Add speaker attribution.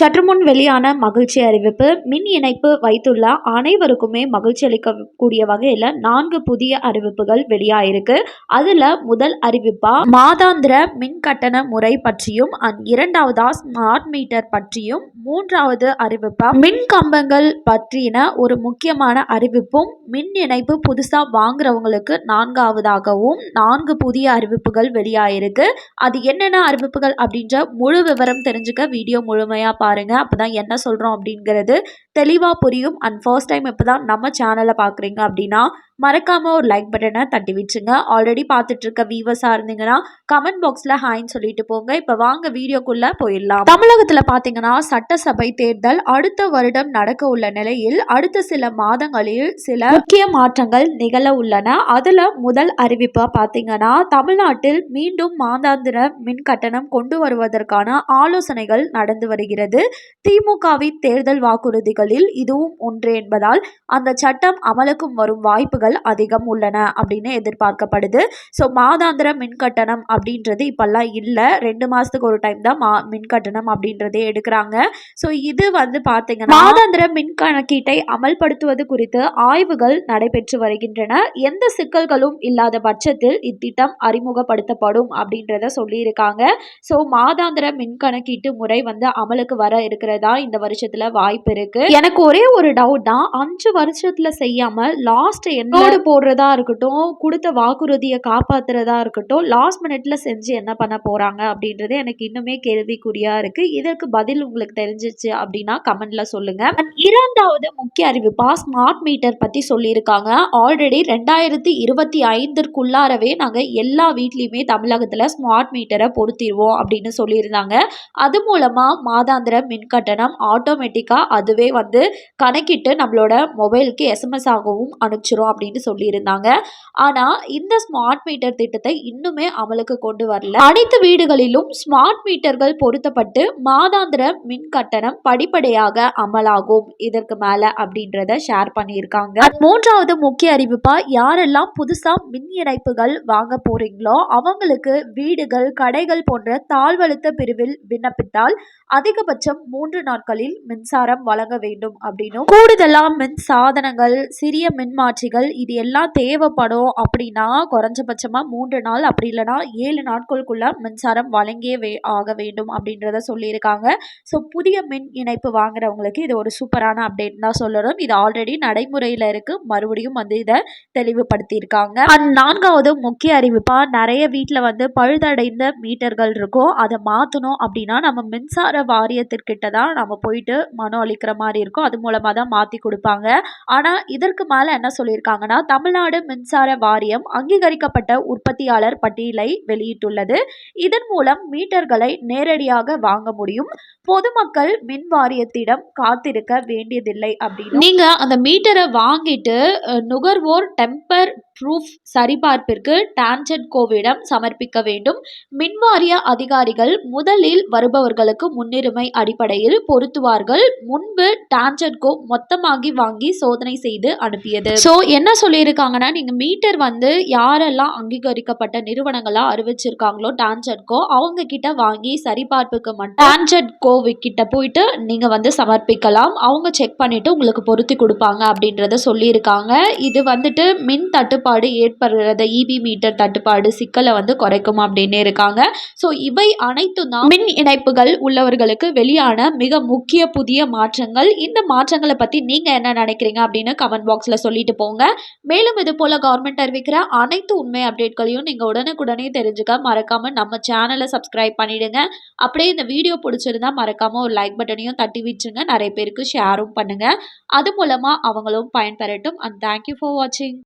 Speaker 1: சற்று முன் வெளியான மகிழ்ச்சி அறிவிப்பு மின் இணைப்பு வைத்துள்ள அனைவருக்குமே மகிழ்ச்சி அளிக்கக்கூடிய வகையில் நான்கு புதிய அறிவிப்புகள் வெளியாயிருக்கு. அதில் முதல் அறிவிப்பா மாதாந்திர மின் கட்டண முறை பற்றியும் இரண்டாவதா ஸ்மார்ட் மீட்டர் பற்றியும் மூன்றாவது அறிவிப்பா மின் கம்பங்கள் பற்றின ஒரு முக்கியமான அறிவிப்பும் மின் இணைப்பு புதுசாக வாங்குறவங்களுக்கு நான்காவதாகவும் நான்கு புதிய அறிவிப்புகள் வெளியாயிருக்கு. அது என்னென்ன அறிவிப்புகள் அப்படின்ற முழு விவரம் தெரிஞ்சுக்க வீடியோ முழுமையாக பாருங்கள் அப்போ தான் என்ன சொல்கிறோம் அப்படிங்கிறது தெளிவாக புரியும். அண்ட் ஃபர்ஸ்ட் டைம் இப்போ தான் நம்ம சேனலை பார்க்குறீங்க அப்படின்னா மறக்காமல் ஒரு லைக் பட்டனை தட்டி விட்டுருங்க. ஆல்ரெடி பார்த்துட்ருக்க வியூவர்ஸாக இருந்தீங்கன்னா கமெண்ட் பாக்ஸில் ஹாய்ன்னு சொல்லிட்டு போங்க. இப்போ வாங்க வீடியோக்குள்ளே போயிடலாம். தமிழகத்தில் பார்த்தீங்கன்னா சட்டசபை தேர்தல் அடுத்த வருடம் நடக்க உள்ள நிலையில் அடுத்த சில மாதங்களில் சில முக்கிய மாற்றங்கள் நிகழ உள்ளன. அதில் முதல் அறிவிப்பாக பார்த்தீங்கன்னா தமிழ்நாட்டில் மீண்டும் மாதாந்திர மின் கட்டணம் கொண்டு வருவதற்கான ஆலோசனைகள் நடந்து வருகிறது. திமுகவின் தேர்தல் வாக்குறுதிகளில் இதுவும் ஒன்று என்பதால் அந்த சட்டம் அமலுக்கும் வரும் வாய்ப்புகள் அதிகம் உள்ளன அப்படின்னு எதிர்பார்க்கப்படுது. ஸோ மாதாந்திர மின்கட்டணம் அப்படின்றது இப்போல்லாம் இல்லை. ரெண்டு மாதத்துக்கு ஒரு டைம் தான் மா மின்கட்டணம் அப்படின்றதே எடுக்கிறாங்க. ஸோ இது வந்து பார்த்தீங்கன்னா மாதாந்திர மின் கணக்கீட்டை அமல்படுத்துவது குறித்து ஆய்வுகள் நடைபெற்று வருகின்றன. எந்த சிக்கல்களும் இல்லாத பட்சத்தில் இத்திட்டம் அறிமுகப்படுத்தப்படும் அப்படின்றத சொல்லியிருக்காங்க. ஸோ மாதாந்திர மின் கணக்கீட்டு முறை வந்து அமலுக்கு வர இருக்கிறதா இந்த வருஷத்துல வாய்ப்பு இருக்கு? எனக்கு ஒரே ஒரு டவுட் தான். அஞ்சு வருஷத்துல செய்யாம லாஸ்ட் என்ன ரோடு போடுறதா இருக்கட்டும் கொடுத்த வாக்குறுதியை காப்பாற்றுறதா இருக்கட்டும் லாஸ்ட் மினிட்ல செஞ்சு என்ன பண்ண போகிறாங்க அப்படின்றது எனக்கு இன்னுமே கேள்விக்குறியாக இருக்குது இதற்கு பதில் உங்களுக்கு தெரிஞ்சிச்சு அப்படின்னா கமெண்ட்ல சொல்லுங்கள் அண்ட் இரண்டாவது முக்கிய அறிவிப்பா ஸ்மார்ட் மீட்டர் பற்றி சொல்லியிருக்காங்க. ஆல்ரெடி ரெண்டாயிரத்தி இருபத்தி ஐந்திற்குள்ளாரவே நாங்கள் எல்லா வீட்லேயுமே தமிழகத்தில் ஸ்மார்ட் மீட்டரை பொருத்திடுவோம் அப்படின்னு சொல்லியிருந்தாங்க. அது மூலமாக மாதாந்திர மின் கட்டணம் ஆட்டோமேட்டிக்காக அதுவே வந்து கணக்கிட்டு நம்மளோட மொபைலுக்கு எஸ்எம்எஸ் ஆகவும் அனுப்பிச்சிரும் அப்படின்னு சொல்லியிருந்தாங்க. ஆனால் இந்த ஸ்மார்ட் மீட்டர் திட்டத்தை இன்னுமே அமலுக்கு கொண்டு வரல. அனைத்து வீடுகளிலும் ஸ்மார்ட் மீட்டர்கள் பொருத்தப்பட்டு மாதாந்திர மின் கட்டணம் படிப்படியாக அமலாகும். இதற்கு மேல அப்படின்றத ஷேர் பண்ணியிருக்காங்க. மூன்றாவது முக்கிய அறிவிப்பா யாரெல்லாம் புதுசா மின் இணைப்புகள் வாங்க போறீங்களோ அவங்களுக்கு வீடுகள் கடைகள் போன்ற தாழ்வழுத்த பிரிவில் விண்ணப்பித்தால் அதிகபட்சம் மூன்று நாட்களில் மின்சாரம் வழங்க வேண்டும் அப்படின்னும். கூடுதலா மின் சாதனங்கள் சிறிய மின்மாற்றிகள் இது எல்லாம் தேவைப்படும் அப்படின்னா குறைஞ்சபட்சமாக மூன்று நாள் அப்படி இல்லைனா ஏழு நாட்களுக்குள்ளே மின்சாரம் வழங்கியே வே ஆக வேண்டும் அப்படின்றத சொல்லியிருக்காங்க. ஸோ புதிய மின் இணைப்பு வாங்குறவங்களுக்கு இது ஒரு சூப்பரான அப்டேட் தான் சொல்லணும். இது ஆல்ரெடி நடைமுறையில் இருக்கு. மறுபடியும் வந்து இதை தெளிவுபடுத்தியிருக்காங்க. அண்ட் நான்காவது முக்கிய அறிவிப்பாக நிறைய வீட்டில் வந்து பழுதடைந்த மீட்டர்கள் இருக்கும். அதை மாற்றணும் அப்படின்னா நம்ம மின்சார நிலையத்திற்கிட்ட தான் நம்ம போயிட்டு மனு அளிக்கிற மாதிரி இருக்கும். அது மூலமாக தான் மாற்றி கொடுப்பாங்க. ஆனால் இதற்கு மேலே என்ன சொல்லியிருக்காங்கன்னா தமிழ்நாடு மின்சார வாரியம் அங்கீகரிக்கப்பட்ட உற்பத்தியாளர் பட்டியலை வெளியிட்டுள்ளது. இதன் மூலம் மீட்டர்களை நேரடியாக வாங்க முடியும். பொதுமக்கள் மின் வாரியத்திடம் காத்திருக்க வேண்டியதில்லை அப்படின்னு. நீங்க அந்த மீட்டரை வாங்கிட்டு நுகர்வோர் டெம்பர் ப்ரூஃப் சரிபார்ப்பிற்கு டான்ஜெட் கோவிடம் சமர்ப்பிக்க வேண்டும். மின்வாரிய அதிகாரிகள் முதலில் வருபவர்களுக்கு முன்னுரிமை அடிப்படையில் பொருத்துவார்கள். முன்பு டான்ஜெட்கோ மொத்தமாகி வாங்கி சோதனை செய்து அனுப்பியது. ஸோ என்ன சொல்லியிருக்காங்கன்னா நீங்கள் மீட்டர் வந்து யாரெல்லாம் அங்கீகரிக்கப்பட்ட நிறுவனங்களாக அறிவிச்சிருக்காங்களோ டான்ஜெட்கோ அவங்க கிட்ட வாங்கி சரிபார்ப்புக்கு மட்டும் டான்ஜெட் கிட்ட போயிட்டு நீங்கள் வந்து சமர்ப்பிக்கலாம். அவங்க செக் பண்ணிவிட்டு உங்களுக்கு பொருத்தி கொடுப்பாங்க அப்படின்றத சொல்லியிருக்காங்க. இது வந்துட்டு மின் தட்டுப்பாடு ஏற்படுறத இபி மீட்டர் தட்டுப்பாடு சிக்கலை வந்து குறைக்கும் அப்படின்னு இருக்காங்க. ஸோ இவை அனைத்தும் தான் மின் இணைப்புகள் உள்ளவர்களுக்கு வெளியான மிக முக்கிய புதிய மாற்றங்கள். இந்த மாற்றங்களை பற்றி நீங்கள் என்ன நினைக்கிறீங்க அப்படின்னு கமெண்ட் பாக்ஸில் சொல்லிட்டு போங்க. மேலும் இது போல் கவர்மெண்ட் அறிவிக்கிற அனைத்து உண்மை அப்டேட்களையும் நீங்கள் உடனுக்குடனே தெரிஞ்சுக்க மறக்காமல் நம்ம சேனலை சப்ஸ்கிரைப் பண்ணிவிடுங்க அப்படியே இந்த வீடியோ பிடிச்சிருந்தா மறக்காமல் ஒரு லைக் பட்டனையும் தட்டி விட்டுருங்க நிறைய பேருக்கு ஷேரும் பண்ணுங்கள் அது மூலமாக அவங்களும் பயன்பெறட்டும். அண்ட் தேங்க்யூ ஃபார் வாட்சிங்